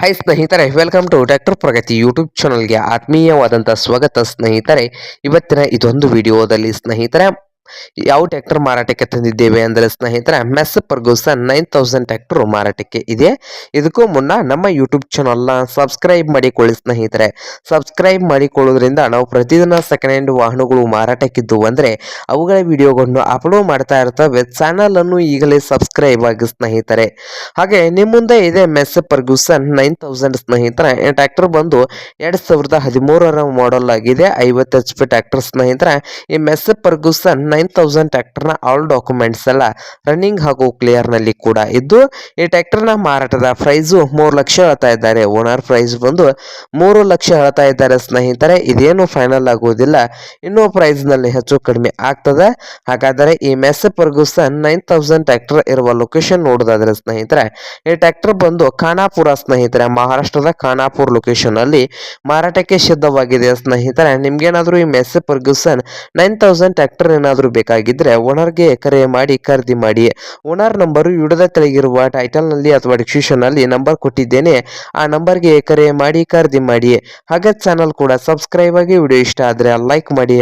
Hi ಸ್ನೇಹಿತರೆ welcome to tractor Pragati YouTube ಚಾನಲ್ಗೆ ಆತ್ಮೀಯವಾದಂಥ ಸ್ವಾಗತ ಸ್ನೇಹಿತರೆ. ಇವತ್ತಿನ ಇದೊಂದು ವಿಡಿಯೋದಲ್ಲಿ ಸ್ನೇಹಿತರೆ ಯಾವ ಟ್ರ್ಯಾಕ್ಟರ್ ಮಾರಾಟಕ್ಕೆ ತಂದಿದ್ದೇವೆ ಅಂದರೆ ಸ್ನೇಹಿತರೆ Massey Ferguson nine thousand tractor ಮಾರಾಟಕ್ಕೆ ಇದೆ. ಇದಕ್ಕೂ ಮುನ್ನ ನಮ್ಮ ಯೂಟ್ಯೂಬ್ ಚಾನಲ್ನ ಸಬ್ಸ್ಕ್ರೈಬ್ ಮಾಡಿಕೊಳ್ಳಿ ಸ್ನೇಹಿತರೆ. ಸಬ್ಸ್ಕ್ರೈಬ್ ಮಾಡಿಕೊಳ್ಳೋದ್ರಿಂದ ನಾವು ಪ್ರತಿದಿನ ಸೆಕೆಂಡ್ ಹ್ಯಾಂಡ್ ವಾಹನಗಳು ಮಾರಾಟಕ್ಕಿದ್ದು ಅಂದರೆ ಅವುಗಳ ವಿಡಿಯೋಗಳನ್ನು ಅಪ್ಲೋಡ್ ಮಾಡ್ತಾ ಇರ್ತವೆ. ಚಾನಲನ್ನು ಈಗಲೇ ಸಬ್ಸ್ಕ್ರೈಬ್ ಆಗಿ ಸ್ನೇಹಿತರೆ. ಹಾಗೆ ನಿಮ್ಮ ಮುಂದೆ ಇದೆ ಮೆಸ್ ಪರ್ಗೂಸನ್ ನೈನ್ ತೌಸಂಡ್ ಸ್ನೇಹಿತರೆ. ಟ್ರ್ಯಾಕ್ಟರ್ ಬಂದು ಎರಡು ಸಾವಿರದ ಹದಿಮೂರರ ಮಾಡೆಲ್ ಆಗಿದೆ. ಐವತ್ತು ಎಚ್ ಪಿ ಟ್ರ್ಯಾಕ್ಟರ್ ಸ್ನೇಹಿತರೆ. ಈ ಮೆಸ್ ಪರ್ಗೂಸನ್ ನೈನ್ ತೌಸಂಡ್ನ ಆಲ್ ಡಾಕ್ಯುಮೆಂಟ್ಸ್ ಎಲ್ಲ ರನ್ನಿಂಗ್ ಹಾಗೂ ಕ್ಲಿಯರ್ನಲ್ಲಿ ಕೂಡ ಇದ್ದು, ಈ ಟ್ಯಾಕ್ಟರ್ನ ಮಾರಾಟದ ಪ್ರೈಸು ಮೂರು ಲಕ್ಷ ಹೇಳ್ತಾ ಇದ್ದಾರೆ. ಓನರ್ ಪ್ರೈಸ್ ಬಂದು ಮೂರು ಲಕ್ಷ ಹೇಳ್ತಾ ಇದ್ದಾರೆ ಸ್ನೇಹಿತರೆ. ಇದೇನು ಫೈನಲ್ ಆಗುವುದಿಲ್ಲ. ಇನ್ನೂ ಪ್ರೈಸ್ನಲ್ಲಿ ಹೆಚ್ಚು ಕಡಿಮೆ ಆಗ್ತದೆ. ಹಾಗಾದರೆ ಈ Massey Ferguson nine thousand tractor ಇರುವ ಲೊಕೇಶನ್ ನೋಡೋದಾದ್ರೆ ಸ್ನೇಹಿತರೆ, ಈ ಟ್ಯಾಕ್ಟರ್ ಬಂದು ಖಾನಾಪುರ ಸ್ನೇಹಿತರೆ, ಮಹಾರಾಷ್ಟ್ರದ ಖಾನಾಪುರ ಲೊಕೇಶನ್ ಅಲ್ಲಿ ಮಾರಾಟಕ್ಕೆ ಸಿದ್ಧವಾಗಿದೆ ಸ್ನೇಹಿತರೆ. ನಿಮ್ಗೇನಾದರೂ ಈ Massey Ferguson nine thousand tractor ಏನಾದರೂ ಬೇಕಾಗಿದ್ರೆ ಓನರ್ಗೆ ಕರೆ ಮಾಡಿ ಖರೀದಿ ಮಾಡಿ. ಓನರ್ ನಂಬರು ವಿಡಿಯೋದ ಕೆಳಗಿರುವ ಟೈಟಲ್ನಲ್ಲಿ ಅಥವಾ ಡಿಸ್ಕ್ರಿಪ್ಷನ್ನಲ್ಲಿ ನಂಬರ್ ಕೊಟ್ಟಿದ್ದೇನೆ. ಆ ನಂಬರ್ಗೆ ಕರೆ ಮಾಡಿ ಖರೀದಿ ಮಾಡಿ. ಹಾಗೆ ಚಾನಲ್ ಕೂಡ ಸಬ್ಸ್ಕ್ರೈಬ್ ಆಗಿ ವಿಡಿಯೋ ಇಷ್ಟ ಆದ್ರೆ ಲೈಕ್ ಮಾಡಿ.